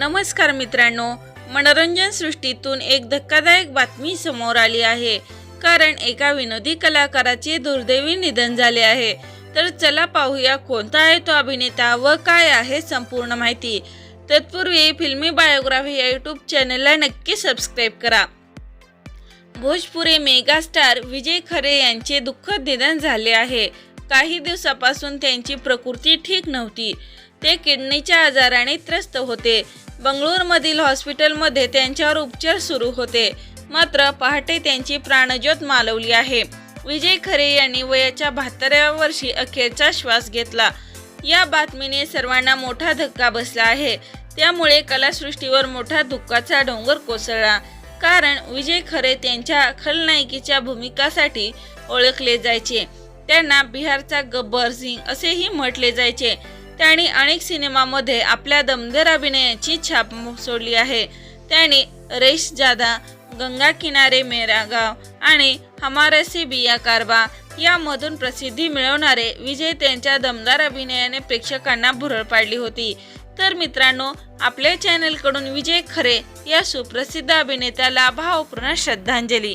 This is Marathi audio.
नमस्कार मित्रांनो मनोरंजन सृष्टीतून एक धक्कादायक बातमी समोर आली आहे. कारण एका विनोदी कलाकाराचे दुर्दैवी निधन झाले आहे. तर चला पाहूया कोणता आहे तो अभिनेता व काय आहे संपूर्ण माहिती. तत्पूर्वी फिल्मी बायोग्राफी या यूट्यूब चॅनलला नक्की सबस्क्राईब करा. भोजपुरी मेगास्टार विजय खरे यांचे दुःखद निधन झाले आहे. काही दिवसापासून त्यांची प्रकृती ठीक नव्हती. ते किडनीच्या आजाराने त्रस्त होते. बंगळूरमधील हॉस्पिटलमध्ये त्यांच्यावर उपचार सुरू होते. मात्र पहाटे त्यांची प्राणज्योत मालवली आहे. विजय खरे यांनी वयाच्या बहात्तराव्या वर्षी अखेरचा श्वास घेतला. या बातमीने सर्वांना मोठा धक्का बसला आहे. त्यामुळे कलासृष्टीवर मोठा दुःखाचा डोंगर कोसळला. कारण विजय खरे त्यांच्या खलनायकीच्या भूमिकासाठी ओळखले जायचे. त्यांना बिहारचा गब्बर सिंग असेही म्हटले जायचे. त्यांनी अनेक सिनेमामध्ये आपल्या दमदार अभिनयाची छाप सोडली आहे. त्यांनी रेश जादा गंगा किनारे मेरा गाव आणि हमारसी बिया कारबा यामधून प्रसिद्धी मिळवणारे विजय त्यांच्या दमदार अभिनयाने प्रेक्षकांना भुरळ पाडली होती. तर मित्रांनो आपल्या चॅनलकडून विजय खरे या सुप्रसिद्ध अभिनेत्याला भावपूर्ण श्रद्धांजली.